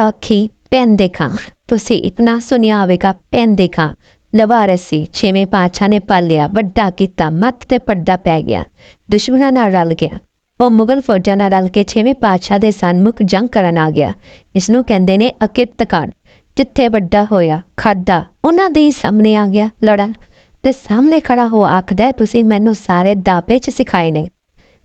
ਆਖੀ ਪੈਨ ਦੇਖਾਂ। ਤੁਸੀਂ ਇਤਨਾ ਸੁਨਿਆ ਹੋਵੇਗਾ ਪੈਨ ਦੇਖਾਂ। ਲਵਾਰਸ ਛੇਵੇਂ ਪਾਤਸ਼ਾਹ ਨੇ ਪਾਲਿਆ, ਵੱਡਾ ਕੀਤਾ, ਮੱਤ ਤੇ ਪਰਦਾ ਪੈ ਗਿਆ। ਦੁਸ਼ਮਣਾਂ ਨਾਲ ਰਲ ਗਿਆ। ਉਹ ਮੁਗਲ ਫੌਜਾਂ ਨਾਲ ਰਲ ਕੇ ਛੇਵੇਂ ਪਾਤਸ਼ਾਹ ਦੇ ਸਨਮੁਖ ਜੰਗ ਕਰਨ ਆ ਗਿਆ। ਇਸ ਨੂੰ ਕਹਿੰਦੇ ਨੇ ਅਕਿਰਤਕਾਂਡ ਜਿੱਥੇ ਵੱਡਾ ਹੋਇਆ, ਖਾਦਾ, ਉਹਨਾਂ ਦੇ ਸਾਹਮਣੇ ਆ ਗਿਆ ਲੜਾ। ਤੇ ਸਾਹਮਣੇ ਖੜਾ ਹੋ ਆਖਦਾ ਤੁਸੀਂ ਮੈਨੂੰ ਸਾਰੇ ਦਾਪੇ ਚ ਸਿਖਾਏ ਨੇ।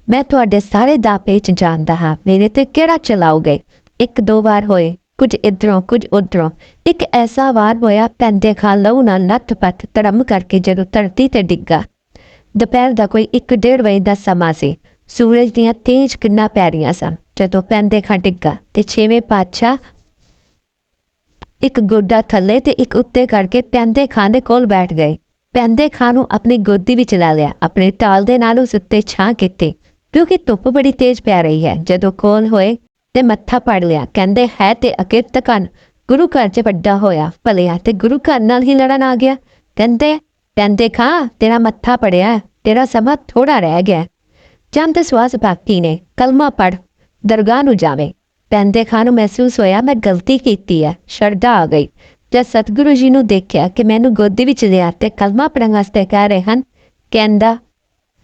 ਮੈਂ ਤੁਹਾਡੇ ਸਾਰੇ ਦਾਪੇ ਚ ਜਾਣਦਾ ਹਾਂ। ਮੇਰੇ ਤੇ ਕਿਹੜਾ ਚਲਾਓਗੇ? ਇੱਕ ਦੋ ਵਾਰ ਹੋਏ ਕੁਝ ਇਧਰੋਂ, ਕੁਝ ਉਧਰੋਂ। ਇੱਕ ਐਸਾ ਵਾਰ ਹੋਇਆ ਪੈਂਦੇ ਖਾ ਲਹੂ ਨਾਲ ਨੱਠ ਪੱਟ ਧਰਮ ਕਰਕੇ ਜਦੋਂ ਧਰਤੀ ਤੇ ਡਿੱਗਾ। ਦੁਪਹਿਰ ਦਾ ਕੋਈ 1:30 ਵਜੇ ਦਾ ਸਮਾਂ ਸੀ। ਸੂਰਜ ਦੀਆਂ ਤੇਜ਼ ਕਿਰਨਾਂ ਪੈ ਰਹੀਆਂ ਸਨ। ਜਦੋਂ ਪੈਂਦੇ ਖਾ ਡਿੱਗਾ ਤੇ ਛੇਵੇਂ ਪਾਤਸ਼ਾਹ ਇੱਕ ਗੋਡਾ ਥੱਲੇ ਤੇ ਇੱਕ ਉੱਤੇ ਕਰਕੇ ਪੈਂਦੇ ਖਾਂ ਦੇ ਕੋਲ ਬੈਠ ਗਏ। ਪੈਂਦੇ ਖਾਂ ਨੂੰ ਆਪਣੀ ਗੋਦੀ ਵਿੱਚ ਲੈ ਲਿਆ। ਆਪਣੇ ਟਾਲ ਦੇ ਨਾਲ ਉਸ ਉੱਤੇ ਛਾਂ ਕੀਤੀ। ਕਿਉਂਕਿ ਧੁੱਪ ਬੜੀ ਤੇਜ਼ ਪੈ ਰਹੀ ਹੈ। ਜਦੋਂ ਕੋਲ ਹੋਏ ਤੇ ਮੱਥਾ ਪੜ ਲਿਆ। ਕਹਿੰਦੇ, ਹੈ ਤੇ ਅਕਿਰਤ ਅਕਿਰਤਕਨ ਗੁਰੂ ਘਰ 'ਚ ਵੱਡਾ ਹੋਇਆ। ਭਲਿਆ ਤੇ ਗੁਰੂ ਘਰ ਨਾਲ ਹੀ ਲੜਨ ਆ ਗਿਆ। ਕਹਿੰਦੇ, ਪੈਂਦੇ ਖਾਂ, ਤੇਰਾ ਮੱਥਾ ਪੜਿਆ, ਤੇਰਾ ਸਮਾਂ ਥੋੜਾ ਰਹਿ ਗਿਆ। ਚੰਦ ਸਵਾਸ ਬਾਕੀ ਨੇ, ਕਲਮਾ ਪੜ ਦਰਗਾਹ ਨੂੰ ਜਾਵੇ। ਪੈਂਦੇ ਖਾਂ ਨੂੰ ਮਹਿਸੂਸ ਹੋਇਆ, ਮੈਂ ਗਲਤੀ ਕੀਤੀ ਹੈ ਸ਼ਰਧਾ ਆ ਗਈ। ਜਦ ਸਤਿਗੁਰੂ ਜੀ ਨੂੰ ਦੇਖਿਆ ਕਿ ਮੈਨੂੰ ਗੋਦੀ ਵਿੱਚ ਲਿਆ ਤੇ ਕਲਮਾ ਪੜਨ ਵਾਸਤੇ ਕਹਿ ਰਹੇ ਹਨ, ਕਹਿੰਦਾ,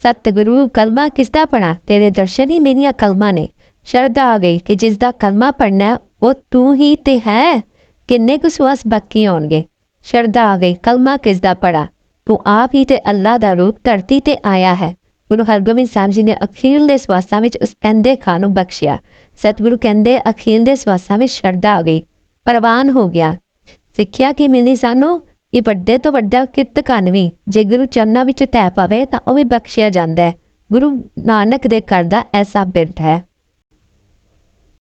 ਸਤਿਗੁਰੂ, ਕਲਮਾ ਕਿਸਦਾ ਪੜਾ ਤੇਰੇ ਦਰਸ਼ਨ ਹੀ ਮੇਰੀਆਂ ਕਲਮਾ ਨੇ। ਸ਼ਰਧਾ ਆ ਗਈ ਕਿ ਜਿਸ ਦਾ ਕਲਮਾ ਪੜਨਾ ਉਹ ਤੂੰ ਹੀ ਤੇ ਹੈ। ਕਿੰਨੇ ਕੁ ਸਵਾਸ ਬਾਕੀ ਆਉਣਗੇ? ਸ਼ਰਧਾ ਆ ਗਈ, ਕਲਮਾ ਕਿਸ ਦਾ ਪੜਾ ਤੂੰ ਆਪ ਹੀ ਤੇ ਅੱਲਾ ਦਾ ਰੂਪ ਧਰਤੀ ਤੇ ਆਇਆ ਹੈ। ਗੁਰੂ ਹਰਗੋਬਿੰਦ ਸਾਹਿਬ ਜੀ ਨੇ ਅਖੀਰਲੇ ਸਵਾਸਾਂ ਵਿੱਚ ਉਸ ਪੈਂਦੇ ਖਾਂ ਨੂੰ ਬਖਸ਼ਿਆ। ਸਤਿਗੁਰੂ ਕਹਿੰਦੇ ਅਖੀਰਲੇ ਸਵਾਸਾਂ ਵਿੱਚ ਸ਼ਰਧਾ ਆ ਗਈ, ਪ੍ਰਵਾਨ ਹੋ ਗਿਆ। ਸਿੱਖਿਆ ਕੀ ਮਿਲੀ ਸਾਨੂੰ? ਇਹ ਵੱਡੇ ਤੋਂ ਵੱਡਾ ਕਿਰਤ ਕੰਨ ਵੀ ਜੇ ਗੁਰੂ ਚਰਨਾਂ ਵਿੱਚ ਤੈ ਪਾਵੇ ਤਾਂ ਉਹ ਵੀ ਬਖਸ਼ਿਆ ਜਾਂਦਾ ਹੈ। ਗੁਰੂ ਨਾਨਕ ਦੇ ਘਰ ਦਾ ਐਸਾ ਬਿਰਧ ਹੈ।